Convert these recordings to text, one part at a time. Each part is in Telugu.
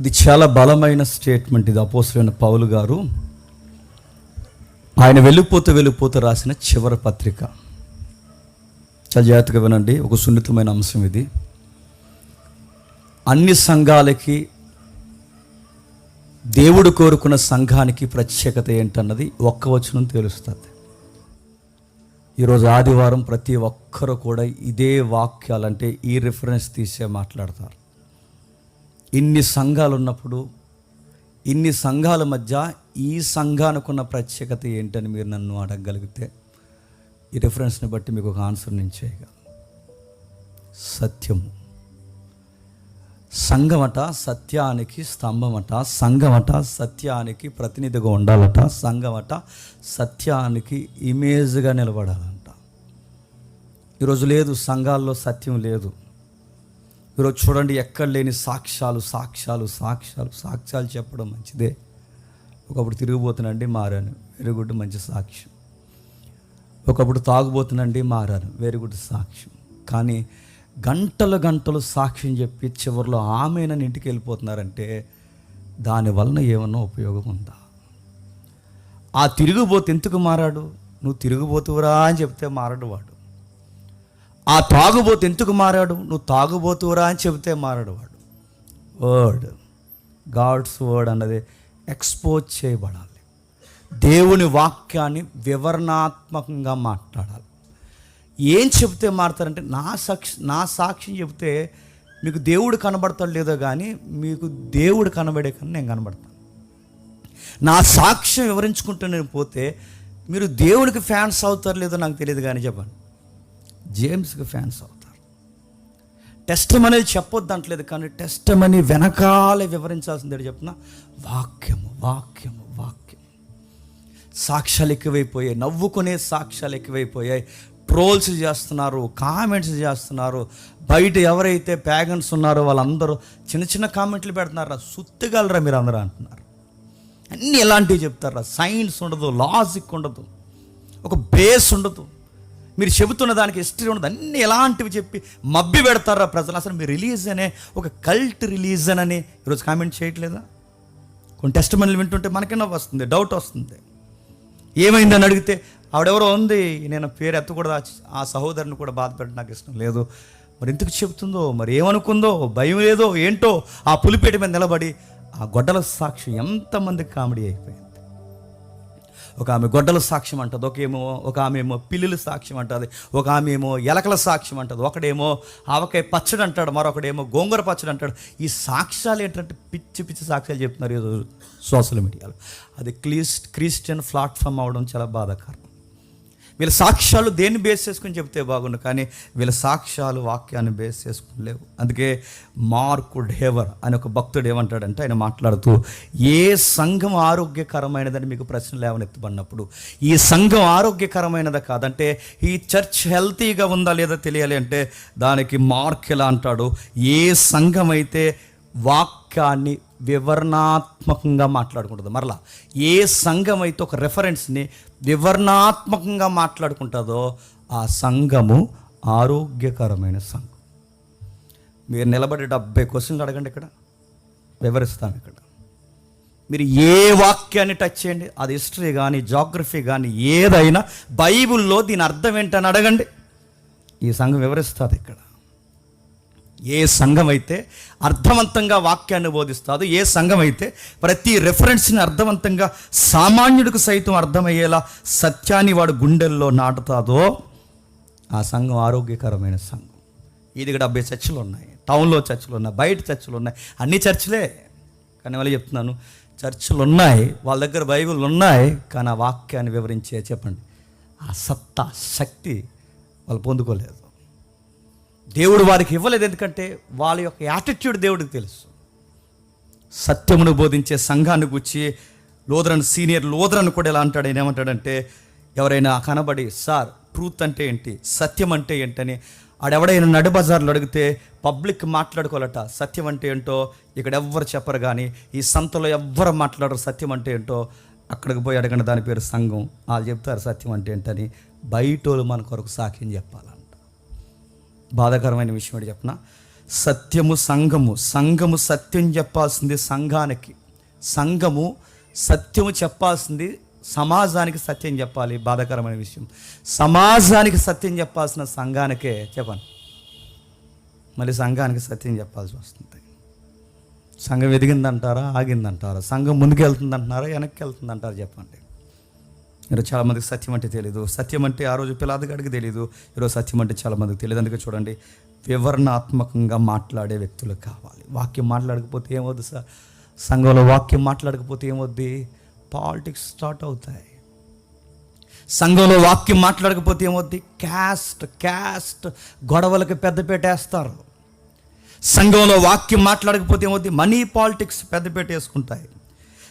ఇది చాలా బలమైన స్టేట్మెంట్ ఇది. అపోసరైన పౌలు గారు ఆయన వెళ్ళిపోతూ వెళ్ళిపోతూ రాసిన చివరి పత్రిక. చాలా జాగ్రత్తగా వినండి. ఒక సున్నితమైన అంశం ఇది. అన్ని సంఘాలకి దేవుడు కోరుకున్న సంఘానికి ప్రత్యేకత ఏంటన్నది ఒక్క వచనం తెలుస్తుంది. ఈరోజు ఆదివారం ప్రతి ఒక్కరు కూడా ఇదే వాక్యాలంటే ఈ రిఫరెన్స్ తీసే మాట్లాడతారు. ఇన్ని సంఘాలు ఉన్నప్పుడు ఇన్ని సంఘాల మధ్య ఈ సంఘానికి ఉన్న ప్రత్యేకత ఏంటని మీరు నన్ను అడగగలిగితే ఈ రిఫరెన్స్ని బట్టి మీకు ఒక ఆన్సర్ నేను చేయగలను. సత్యము. సంఘమట సత్యానికి స్తంభమట సంఘమట సత్యానికి ప్రతినిధిగా ఉండాలట సంఘమట సత్యానికి ఇమేజ్గా నిలబడాలంట. ఈరోజు లేదు సంఘాల్లో సత్యం లేదు. ఈరోజు చూడండి ఎక్కడ లేని సాక్ష్యాలు సాక్ష్యాలు సాక్ష్యాలు సాక్ష్యాలు చెప్పడం మంచిదే. ఒకప్పుడు తిరిగిపోతున్నండి మారాను. వెరీ గుడ్ మంచి సాక్ష్యం. ఒకప్పుడు తాగుబోతున్నండి మారాను. వెరీ గుడ్ సాక్ష్యం. కానీ గంటలు గంటలు సాక్ష్యం చెప్పి చివరిలో ఆమె నన్ను ఇంటికి వెళ్ళిపోతున్నారంటే దాని వలన ఏమన్నా ఉపయోగం ఉందా? ఆ తిరుగుబోతు ఎందుకు మారాడు? నువ్వు తిరుగుబోతువురా అని చెప్తే మారడు వాడు. ఆ తాగుబోతు ఎందుకు మారాడు? నువ్వు తాగుబోతురా అని చెబితే మారాడు వాడు. వర్డ్ గాడ్స్ వర్డ్ అన్నది ఎక్స్పోజ్ చేయబడాలి. దేవుని వాక్యాన్ని వివరణాత్మకంగా మాట్లాడాలి. ఏం చెబితే మారుతారంటే నా సాక్షి నా సాక్ష్యం చెబితే మీకు దేవుడు కనబడతాడు లేదో కానీ మీకు దేవుడు కనబడే కన్నా నేను కనబడతాను. నా సాక్ష్యం వివరించుకుంటూ నేను పోతే మీరు దేవుడికి ఫ్యాన్స్ అవుతారు లేదో నాకు తెలియదు కానీ చెప్పండి. జేమ్స్కి ఫ్యాన్స్ అవుతారు. టెస్ట్ అనేది చెప్పొద్దు అంటలేదు కానీ టెస్ట్ అని వెనకాలే వివరించాల్సిందే చెప్తున్నా? వాక్యము వాక్యము వాక్యం సాక్ష్యాలు ఎక్కువైపోయాయి నవ్వుకునే సాక్ష్యాలు ఎక్కువైపోయాయి. ట్రోల్స్ చేస్తున్నారు కామెంట్స్ చేస్తున్నారు. బయట ఎవరైతే ప్యాగన్స్ ఉన్నారో వాళ్ళందరూ చిన్న చిన్న కామెంట్లు పెడుతున్నారా? సుత్తగలరా మీరు అందరూ అంటున్నారు. అన్నీ ఎలాంటివి చెప్తారా? సైన్స్ ఉండదు లాజిక్ ఉండదు. ఒక బేస్ ఉండదు. మీరు చెబుతున్న దానికి హిస్టరీ ఉండదు. అన్ని ఎలాంటివి చెప్పి మబ్బి పెడతారా ప్రజలు? అసలు మీ రిలీజ్ అనే ఒక కల్ట్ రిలీజన్ అని ఈరోజు కామెంట్ చేయట్లేదా? కొన్ని టెస్ట్ మనల్ని వింటుంటే మనకైనా వస్తుంది డౌట్ వస్తుంది. ఏమైందని అడిగితే ఆవిడెవరో ఉంది? నేను పేరు ఎత్తకూడదు? ఆ- సహోదరుని కూడా బాధపెట్టడం నాకు ఇష్టం లేదు. మరి ఎందుకు చెబుతుందో మరి ఏమనుకుందో భయం లేదో ఏంటో ఆ పులిపేట మీద నిలబడి ఆ గొడ్డల సాక్షి ఎంతమందికి కామెడీ అయిపోయింది. ఒక ఆమె గొడ్డల సాక్ష్యం అంటుంది ఒక ఏమో ఒక ఆమె ఏమో పిల్లుల సాక్ష్యం అంటది ఒక ఆమె ఏమో ఎలకల సాక్ష్యం అంటది ఒకడేమో ఆవకాయ పచ్చడి అంటాడు మరొకడేమో గోంగూర పచ్చడి అంటాడు. ఈ సాక్ష్యాలు ఏంటంటే పిచ్చి పిచ్చి సాక్ష్యాలు చెప్తున్నారు ఈరోజు సోషల్ మీడియాలో. అది క్లీస్ క్రిస్టియన్ ప్లాట్ఫామ్ అవడం చాలా బాధాకరం. వీళ్ళ సాక్ష్యాలు దేన్ని బేస్ చేసుకుని చెప్తే బాగుండు కానీ వీళ్ళ సాక్ష్యాలు వాక్యాన్ని బేస్ చేసుకుని లేవు. అందుకే మార్కు డేవర్ అని ఒక భక్తుడు ఏమంటాడంటే ఆయన మాట్లాడుతూ ఏ సంఘం ఆరోగ్యకరమైనదని మీకు ప్రశ్న లేవనెత్తబడినప్పుడు ఈ సంఘం ఆరోగ్యకరమైనదా కాదంటే ఈ చర్చ్ హెల్తీగా ఉందా లేదా తెలియాలి అంటే దానికి మార్క్ ఎలా అంటాడు ఏ సంఘం అయితే వాక్యాన్ని వివరణాత్మకంగా మాట్లాడుకుంటుంది మరలా ఏ సంఘం అయితే ఒక రెఫరెన్స్ని వివరణాత్మకంగా మాట్లాడుకుంటుందో ఆ సంఘము ఆరోగ్యకరమైన సంఘం. మీరు నిలబడి డెబ్బై క్వశ్చన్లు అడగండి ఇక్కడ. వివరిస్తాను ఇక్కడ. మీరు ఏ వాక్యాన్ని టచ్ చేయండి. అది హిస్టరీ కానీ జాగ్రఫీ కానీ ఏదైనా బైబిల్లో దీని అర్థం ఏంటని అడగండి. ఈ సంఘం వివరిస్తుంది ఇక్కడ. ఏ సంఘం అయితే అర్థవంతంగా వాక్యాన్ని బోధిస్తాదో ఏ సంఘం అయితే ప్రతి రెఫరెన్స్ని అర్థవంతంగా సామాన్యుడికి సైతం అర్థమయ్యేలా సత్యాన్ని వాడు గుండెల్లో నాటుతాదో ఆ సంఘం ఆరోగ్యకరమైన సంఘం. ఇది డెబ్బై చర్చలు ఉన్నాయి టౌన్లో చర్చలు ఉన్నాయి బయట చర్చలు ఉన్నాయి అన్ని చర్చలే. కానీ వాళ్ళు చెప్తున్నాను చర్చలు ఉన్నాయి వాళ్ళ దగ్గర బైబిల్ ఉన్నాయి కానీ ఆ వాక్యాన్ని వివరించే చెప్పండి. ఆ సత్తా శక్తి వాళ్ళు పొందుకోలేదు. దేవుడు వారికి ఇవ్వలేదు ఎందుకంటే వాళ్ళ యొక్క యాటిట్యూడ్ దేవుడికి తెలుసు. సత్యమును బోధించే సంఘాన్ని గుచ్చి లోదరన్ సీనియర్ లోదరన్ కూడా ఎలా అంటాడు ఆయన ఏమంటాడంటే ఎవరైనా కనబడి సార్ ట్రూత్ అంటే ఏంటి? సత్యం అంటే ఏంటని? ఆడెవడైనా నడు బజార్లో అడిగితే పబ్లిక్ మాట్లాడుకోవాలట సత్యం అంటే ఏంటో? ఇక్కడ ఎవ్వరు చెప్పరు కానీ ఈ సంతలో ఎవ్వరు మాట్లాడరు సత్యం అంటే ఏంటో? అక్కడికి పోయి అడగండి దాని పేరు సంఘం. వాళ్ళు చెప్తారు సత్యం అంటే ఏంటని? బయటోళ్ళు మన కొరకు సాక్ష్యం చెప్పాలని బాధాకరమైన విషయం ఏంటి చెప్పిన? సత్యము సంఘము. సంఘము సత్యం చెప్పాల్సింది సంఘానికి. సంఘము సత్యము చెప్పాల్సింది సమాజానికి సత్యం చెప్పాలి. బాధాకరమైన విషయం. సమాజానికి సత్యం చెప్పాల్సిన సంఘానికే చెప్పండి మళ్ళీ సంఘానికి సత్యం చెప్పాల్సి వస్తుంది. సంఘం ఎదిగిందంటారా? ఆగిందంటారా? సంఘం ముందుకు వెళ్తుందంటున్నారా వెనక్కి వెళ్తుందంటారా? చెప్పండి. ఈరోజు చాలామందికి సత్యం అంటే తెలియదు సత్యం అంటే ఆ రోజు పిల్లాదిగాడికి తెలియదు ఈరోజు సత్యం అంటే చాలామందికి తెలియదు అందుకే చూడండి వివరణాత్మకంగా మాట్లాడే వ్యక్తులు కావాలి. వాక్యం మాట్లాడకపోతే ఏమవుద్ది సార్? సంఘంలో వాక్యం మాట్లాడకపోతే ఏమవుద్ది? పాలిటిక్స్ స్టార్ట్ అవుతాయి. సంఘంలో వాక్యం మాట్లాడకపోతే ఏమవుద్ది? క్యాస్ట్ క్యాస్ట్ గొడవలకు పెద్దపేట వేస్తారు సంఘంలో వాక్యం మాట్లాడకపోతే ఏమవుద్ది? మనీ పాలిటిక్స్ పెద్దపేట వేసుకుంటాయి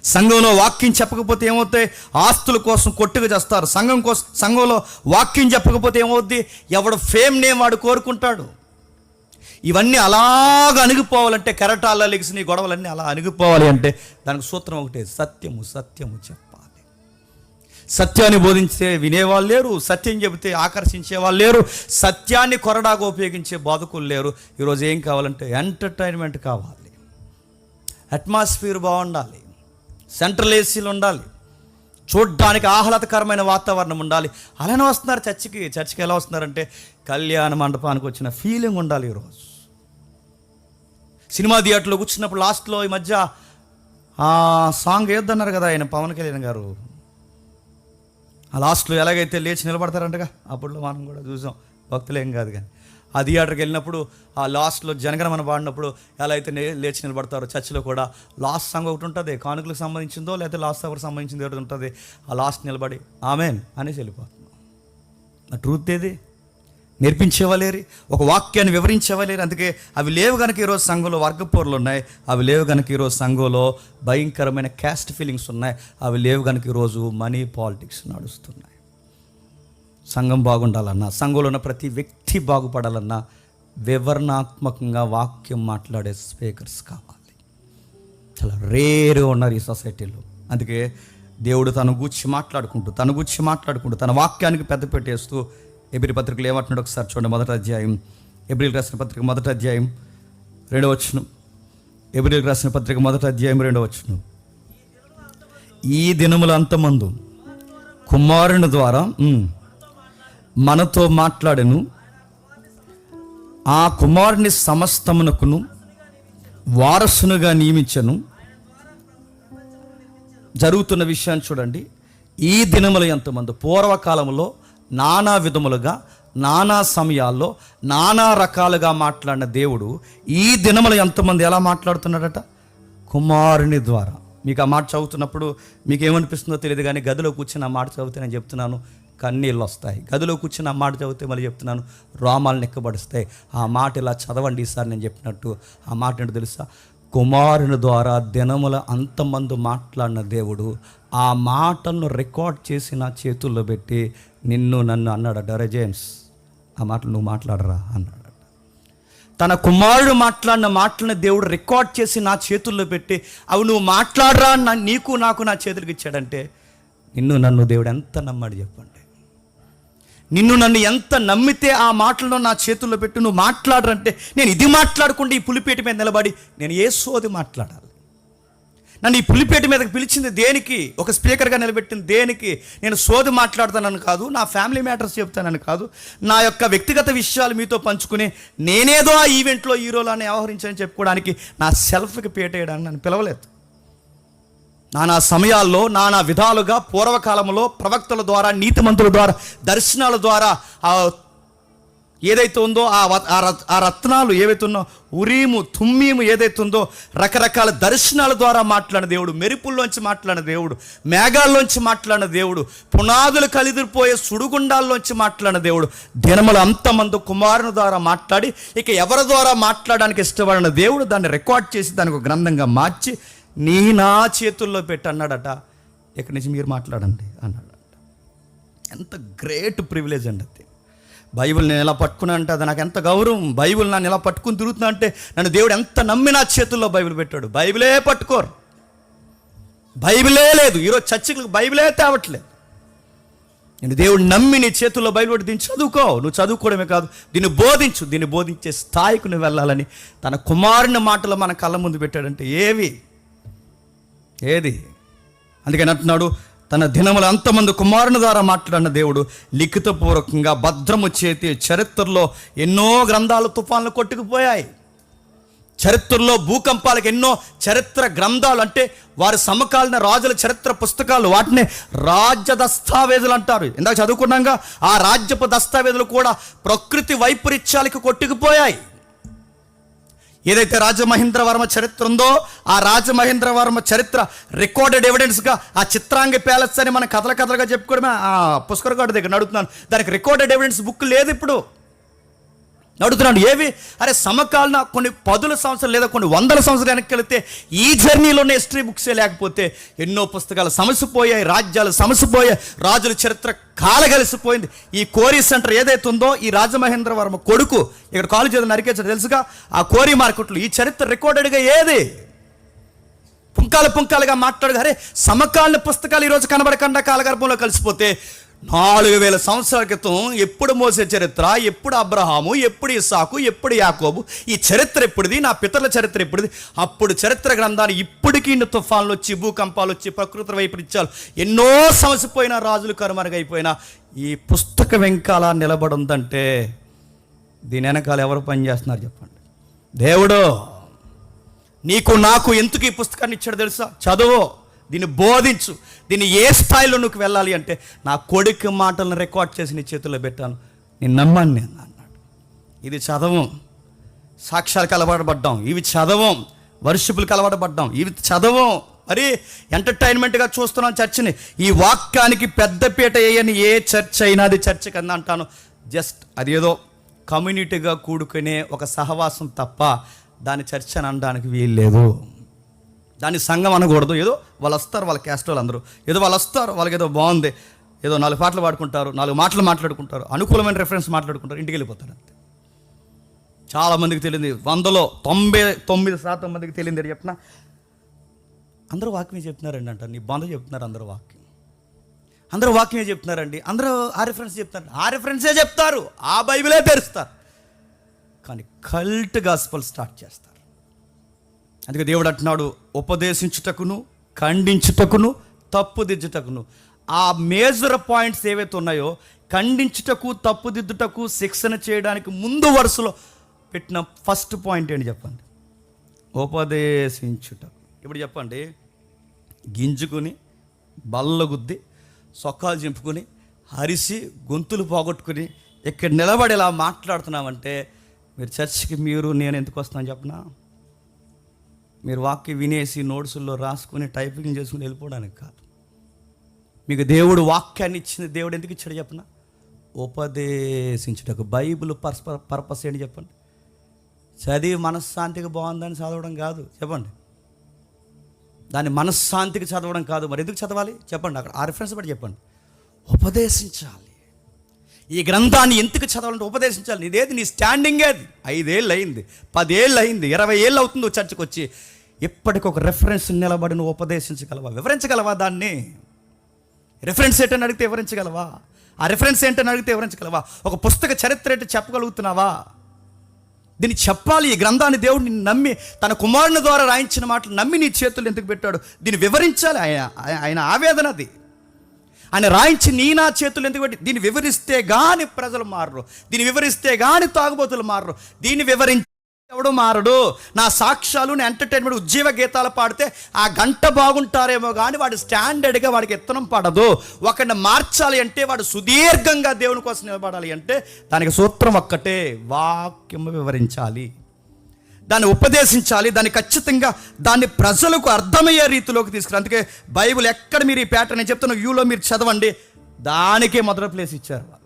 సంఘంలో వాక్యం చెప్పకపోతే ఏమవుతాయి ఆస్తుల కోసం కొట్టుకు చేస్తారు. సంఘం కోసం సంఘంలో వాక్యం చెప్పకపోతే ఏమవుద్ది? ఎవడు ఫేమ్ నేమ్ వాడు కోరుకుంటాడు. ఇవన్నీ అలాగ అణిగిపోవాలంటే కెరటాల్లో లెగిసిన గొడవలన్నీ అలా అణిగిపోవాలి అంటే దానికి సూత్రం ఒకటే సత్యము సత్యము చెప్పాలి. సత్యాన్ని బోధించే వినేవాళ్ళు లేరు సత్యం చెబితే ఆకర్షించే వాళ్ళు లేరు సత్యాన్ని కొరడాగా ఉపయోగించే బాధకులు లేరు. ఈరోజు ఏం కావాలంటే ఎంటర్టైన్మెంట్ కావాలి. అట్మాస్ఫియర్ బాగుండాలి. సెంట్రల్ ఏసీలు ఉండాలి. చూడ్డానికి ఆహ్లాదకరమైన వాతావరణం ఉండాలి. అలానే వస్తున్నారు చర్చికి. చర్చికి ఎలా వస్తున్నారంటే కళ్యాణ మండపానికి వచ్చిన ఫీలింగ్ ఉండాలి ఈరోజు. సినిమా థియేటర్లో కూర్చున్నప్పుడు లాస్ట్లో ఈ మధ్య ఆ సాంగ్ వేద్దన్నారు కదా ఆయన పవన్ కళ్యాణ్ గారు? ఆ లాస్ట్లో ఎలాగైతే లేచి నిలబడతారంటగా అప్పుడు మనం కూడా చూసాం. భక్తులేం కాదు కానీ. ఆ థియేటర్కి వెళ్ళినప్పుడు ఆ లాస్ట్లో జనగణమన పాడినప్పుడు ఎలా అయితే నే- లేచి నిలబడతారో చర్చిలో కూడా లాస్ట్ సాంగ్ ఒకటి ఉంటుంది. కానుకలకు సంబంధించిందో లేకపోతే లాస్ట్ సవర్కి సంబంధించింది ఒకటి ఉంటుంది. ఆ లాస్ట్ నిలబడి ఆమెన్ అనేసి వెళ్ళిపోతున్నాం ఆ ట్రూత్ ఏది? నేర్పించేవాలేరు ఒక వాక్యాన్ని వివరించేవాలేరు అందుకే అవి లేవు కనుక ఈరోజు సంఘంలో వర్గపోర్లు ఉన్నాయి. అవి లేవు కనుక ఈరోజు సంఘంలో భయంకరమైన క్యాస్ట్ ఫీలింగ్స్ ఉన్నాయి. అవి లేవు కనుక ఈరోజు మనీ పాలిటిక్స్ నడుస్తున్నాయి. సంఘం బాగుండాలన్నా సంఘంలో ఉన్న ప్రతి వ్యక్తి బాగుపడాలన్నా వివరణాత్మకంగా వాక్యం మాట్లాడే స్పీకర్స్ కావాలి. చాలా రేరు ఉన్నారు ఈ సొసైటీలో. అందుకే దేవుడు తన గూర్చి మాట్లాడుకుంటూ తన గూర్చి మాట్లాడుకుంటూ తన వాక్యానికి పెద్ద పెట్టేస్తూ ఎబ్రి పత్రికలు ఏమంటున్నాడు ఒకసారి చూడండి మొదటి అధ్యాయం. ఎబ్రిల్ రాసిన పత్రిక మొదటి అధ్యాయం రెండవ వచ్చును ఎబ్రిల్ రాసిన పత్రిక మొదటి అధ్యాయం రెండవ వచ్చును ఈ దినముల అంతమందు కుమారుని ద్వారా మనతో మాట్లాడను. ఆ కుమారుని సమస్తమునకును వారసునుగా నియమించను. జరుగుతున్న విషయాన్ని చూడండి. ఈ దినములు ఎంతమంది పూర్వకాలంలో నానా విధములుగా నానా సమయాల్లో నానా రకాలుగా మాట్లాడిన దేవుడు ఈ దినములు ఎంతమంది ఎలా మాట్లాడుతున్నాడట? కుమారుని ద్వారా. మీకు ఆ మాట చదువుతున్నప్పుడు మీకు ఏమనిపిస్తుందో తెలియదు కానీ గదిలో కూర్చుని ఆ మాట చదివితే నేను చెప్తున్నాను. కన్నీళ్ళు వస్తాయి గదిలో కూర్చుని ఆ మాట చదివితే మళ్ళీ చెప్తున్నాను రోమాలు నెక్కబడుస్తాయి. ఆ మాట ఇలా చదవండి ఈసారి నేను చెప్పినట్టు. ఆ మాట ఏంటో తెలుసా? కుమారుని ద్వారా దినముల అంతమందు మాట్లాడిన దేవుడు ఆ మాటలను రికార్డ్ చేసి నా చేతుల్లో పెట్టి నిన్ను నన్ను అన్నాడట రే జేమ్స్ ఆ మాటలు నువ్వు మాట్లాడరా అన్నాడట. తన కుమారుడు మాట్లాడిన మాటలను దేవుడు రికార్డ్ చేసి నా చేతుల్లో పెట్టి అవి నువ్వు మాట్లాడరా నీకు నాకు నా చేతులకు ఇచ్చాడంటే నిన్ను నన్ను దేవుడు ఎంత నమ్మాడు చెప్పండి. నిన్ను నన్ను ఎంత నమ్మితే ఆ మాటలను నా చేతుల్లో పెట్టి నువ్వు మాట్లాడరంటే నేను ఇది మాట్లాడకుండా ఈ పులిపేట మీద నిలబడి నేను ఏ సోది మాట్లాడాలి. నన్ను ఈ పులిపేట మీదకి పిలిచింది దేనికి? ఒక స్పీకర్గా నిలబెట్టింది దేనికి? నేను సోది మాట్లాడతానని కాదు నా ఫ్యామిలీ మ్యాటర్స్ చెప్తానని కాదు నా యొక్క వ్యక్తిగత విషయాలు మీతో పంచుకుని నేనేదో ఆ ఈవెంట్లో హీరోలా వ్యవహరించని చెప్పుకోవడానికి నా సెల్ఫ్కి పేటేయడానికి నన్ను పిలవలేదు. నానా సమయాల్లో నానా విధాలుగా పూర్వకాలంలో ప్రవక్తల ద్వారా నీతిమంతుల ద్వారా దర్శనాల ద్వారా ఆ ఏదైతే ఉందో ఆ ఆ రత్- ఆ రత్నాలు ఏవైతే ఉన్నో ఉరీము తుమ్మీము ఏదైతే ఉందో రకరకాల దర్శనాల ద్వారా మాట్లాడిన దేవుడు మెరుపుల్లోంచి మాట్లాడిన దేవుడు మేఘాల్లోంచి మాట్లాడిన దేవుడు పునాదులు కలిదిరిపోయే సుడుగుండాల్లోంచి మాట్లాడిన దేవుడు దినముల అంతమంది కుమారుని ద్వారా మాట్లాడి ఇక ఎవరి ద్వారా మాట్లాడడానికి ఇష్టపడిన దేవుడు దాన్ని రికార్డ్ చేసి దానికి గ్రంథంగా మార్చి నీ నా చేతుల్లో పెట్టి అన్నాడట. ఇక్కడి నుంచి మీరు మాట్లాడండి? అన్నాడట. ఎంత గ్రేట్ ప్రివిలేజ్ అండి అది. బైబిల్ నేను ఎలా పట్టుకున్నా అంటే అది నాకు ఎంత గౌరవం. బైబిల్ నన్ను ఎలా పట్టుకుని తిరుగుతున్నా అంటే నన్ను దేవుడు ఎంత నమ్మి నా చేతుల్లో బైబిల్ పెట్టాడు. బైబిలే పట్టుకోరు. బైబిలే లేదు. ఈరోజు చర్చిలకు బైబిలే తేవట్లేదు. నేను దేవుడు నమ్మి నీ చేతుల్లో బయలుపడి దీన్ని చదువుకో. నువ్వు చదువుకోవడమే కాదు దీన్ని బోధించు. దీన్ని బోధించే స్థాయికి నువ్వు వెళ్ళాలని తన కుమారుని మాటలు మన కళ్ళ ముందు పెట్టాడంటే ఏవి? ఏది? అందుకని అంటున్నాడు తన దినములు అంతమంది కుమారుని ద్వారా మాట్లాడిన దేవుడు లిఖితపూర్వకంగా భద్రము చేతి చరిత్రలో ఎన్నో గ్రంథాలు తుఫాన్లు కొట్టుకుపోయాయి. చరిత్రలో భూకంపాలకు ఎన్నో చరిత్ర గ్రంథాలు అంటే వారి సమకాలీన రాజుల చరిత్ర పుస్తకాలు వాటిని రాజ్య దస్తావేజులు అంటారు. ఇందాక చదువుకున్నాగా ఆ రాజ్యపు దస్తావేజులు కూడా ప్రకృతి వైపరీత్యాలకు కొట్టుకుపోయాయి. ఏదైతే రాజమహేంద్రవర్మ చరిత్ర ఉందో ఆ రాజమహేంద్రవర్మ చరిత్ర రికార్డెడ్ ఎవిడెన్స్గా ఆ చిత్రాంగి ప్యాలెస్ అని మన కథల కథలుగా చెప్పుకోవడమే. ఆ పుష్కరగాడు దగ్గర అడుగుతున్నాను దానికి రికార్డెడ్ ఎవిడెన్స్ బుక్ లేదు ఇప్పుడు. అడుగుతున్నాడు ఏవి? అరే సమకాలీన కొన్ని పదుల సంవత్సరాలు లేదా కొన్ని వందల సంవత్సరాలు వెనక్కి వెళితే ఈ జర్నీలోనే హిస్టరీ బుక్సే లేకపోతే ఎన్నో పుస్తకాలు సమసిపోయాయి రాజ్యాలు సమసిపోయాయి రాజుల చరిత్ర కాలగలిసిపోయింది. ఈ కోరీ సెంటర్ ఏదైతే ఉందో ఈ రాజమహేంద్రవర్మ కొడుకు ఇక్కడ కాలేజ్ ఏదో నరికేసాడు తెలుసుగా ఆ కోరీ మార్కెట్లు ఈ చరిత్ర రికార్డెడ్గా ఏది? పుంకాలు పుంకాలుగా మాట్లాడు అరే సమకాలీన పుస్తకాలు ఈరోజు కనబడకుండా కాలగర్భంలో కలిసిపోతే నాలుగు వేల సంవత్సరాల క్రితం ఎప్పుడు మోసే చరిత్ర ఎప్పుడు అబ్రహాము ఎప్పుడు ఇసాకు ఎప్పుడు యాకోబు ఈ చరిత్ర ఎప్పుడుది నా పితరుల చరిత్ర ఎప్పుడుది? అప్పుడు చరిత్ర గ్రంథాన్ని ఇప్పటికీ ఇన్ని తుఫాన్లు వచ్చి భూకంపాలు వచ్చి ప్రకృతి వైపరీత్యాలు ఎన్నో సమసిపోయిన రాజులు కరుమరుగైపోయినా ఈ పుస్తక వెంకాల నిలబడుందంటే దీని వెనకాల ఎవరు పనిచేస్తున్నారు చెప్పండి. దేవుడు నీకు నాకు ఎందుకు ఈ పుస్తకాన్ని ఇచ్చాడు తెలుసా? చదువు. దీన్ని బోధించు. దీన్ని ఏ స్థాయిలో నువ్వు వెళ్ళాలి అంటే నా కొడుకు మాటలను రికార్డ్ చేసి నీ చేతుల్లో పెట్టాను. నేను నమ్మాను నేను అన్నాడు. ఇది చదవం. సాక్ష్యాలకు అలవాటుపడ్డాం. ఇవి చదవం. వర్షిపులకు అలవాటుపడ్డాం. ఇవి చదవం. మరి ఎంటర్టైన్మెంట్గా చూస్తున్నాం చర్చిని. ఈ వాక్యానికి పెద్దపీట వేయని ఏ చర్చ్ అయినా అది చర్చ్ కింద అంటాను. జస్ట్ అదేదో కమ్యూనిటీగా కూడుకునే ఒక సహవాసం తప్ప దాని చర్చ అని అనడానికి వీల్లేదు. దాన్ని సంఘం అనకూడదు. ఏదో వాళ్ళు వస్తారు వాళ్ళ క్యాస్ట్ వాళ్ళు అందరూ. ఏదో వాళ్ళు వస్తారు వాళ్ళకి ఏదో బాగుంది. ఏదో నాలుగు పాటలు పాడుకుంటారు నాలుగు మాటలు మాట్లాడుకుంటారు అనుకూలమైన రెఫరెన్స్ మాట్లాడుకుంటారు ఇంటికి వెళ్ళిపోతారు అంతే. చాలామందికి తెలియదు. వందలో తొంభై తొమ్మిది శాతం మందికి తెలియదు అని చెప్పిన. అందరూ వాక్యమే చెప్తున్నారండి అంటారు నీ బంధు చెప్తున్నారు అందరూ వాక్యం. అందరూ వాక్యమే చెప్తున్నారండి. అందరూ ఆ రిఫరెన్స్ చెప్తారు. ఆ రిఫరెన్సే చెప్తారు. ఆ బైబిలే తెరుస్తారు కానీ కల్ట్ గాస్పల్ స్టార్ట్ చేస్తారు. అందుకే దేవుడు అంటున్నాడు ఉపదేశించుటకును ఖండించుటకును తప్పుదిద్దుటకును. ఆ మేజర్ పాయింట్స్ ఏవైతే ఉన్నాయో ఖండించుటకు తప్పుదిద్దుటకు శిక్షణ చేయడానికి ముందు వరుసలో పెట్టిన ఫస్ట్ పాయింట్ ఏంటి చెప్పండి? ఉపదేశించుటకు ఇప్పుడు చెప్పండి గింజుకుని బల్లగుద్ది సొక్కాలు చింపుకుని హరిసి గొంతులు పోగొట్టుకుని ఇక్కడ నిలబడి ఇలా మాట్లాడుతున్నామంటే మీరు చర్చికి మీరు నేను ఎందుకు వస్తున్నాను చెప్పనా? మీరు వాక్యం వినేసి నోట్సుల్లో రాసుకుని టైపింగ్ చేసుకుని వెళ్ళిపోవడానికి కాదు. మీకు దేవుడు వాక్యాన్ని ఇచ్చింది దేవుడు ఎందుకు ఇచ్చాడు చెప్పనా? ఉపదేశించుటకు. బైబిల్ పర్స్ పర్పస్ ఏంటి చెప్పండి? చదివి మనశ్శాంతికి బాగుందని చదవడం కాదు. చెప్పండి. దాన్ని మనశ్శాంతికి చదవడం కాదు. మరి ఎందుకు చదవాలి? చెప్పండి. అక్కడ ఆ రిఫరెన్స్ బట్టి చెప్పండి. ఉపదేశించాలి. ఈ గ్రంథాన్ని ఎందుకు చదవాలంటే ఉపదేశించాలి. నీదేది? నీ స్టాండింగ్ ఏది? ఐదేళ్ళు అయింది పదేళ్ళు అయింది ఇరవై ఏళ్ళు అవుతుంది చర్చకు వచ్చి ఇప్పటికి ఒక రెఫరెన్స్ నిలబడి నువ్వు ఉపదేశించగలవా? వివరించగలవా దాన్ని? రిఫరెన్స్ ఏంటని అడిగితే వివరించగలవా? ఆ రిఫరెన్స్ ఏంటని అడిగితే వివరించగలవా? ఒక పుస్తక చరిత్ర ఏంటో చెప్పగలుగుతున్నావా? దీన్ని చెప్పాలి. ఈ గ్రంథాన్ని దేవుడు నిన్ను నమ్మి తన కుమారుని ద్వారా రాయించిన మాటలు నమ్మి నీ చేతులు ఎందుకు పెట్టాడు? దీన్ని వివరించాలి. ఆయన ఆయన ఆవేదన అది. అని రాయించి నీ నా చేతులు ఎందుకు పెట్టి దీన్ని వివరిస్తే గాని ప్రజలు మారరు. దీన్ని వివరిస్తే గాని తాగుబోతులు మారరు. దీన్ని వివరించి ఎవడు మారడు? నా సాక్ష్యాలు నా ఎంటర్టైన్మెంట్ ఉజ్జీవ గీతాలు పాడితే ఆ గంట బాగుంటారేమో కానీ వాడు స్టాండర్డ్గా వాడికి ఎత్తనం పడదు. ఒకరిని మార్చాలి అంటే వాడు సుదీర్ఘంగా దేవుని కోసం నిలబడాలి అంటే దానికి సూత్రం ఒక్కటే వాక్యము వివరించాలి. దాన్ని ఉపదేశించాలి దాన్ని ఖచ్చితంగా దాన్ని ప్రజలకు అర్థమయ్యే రీతిలోకి తీసుకురా. అందుకే బైబిల్ ఎక్కడ మీరు ఈ ప్యాటర్న్ చెప్తున్న వ్యూలో మీరు చదవండి. దానికే మొదటి ప్లేస్ ఇచ్చారు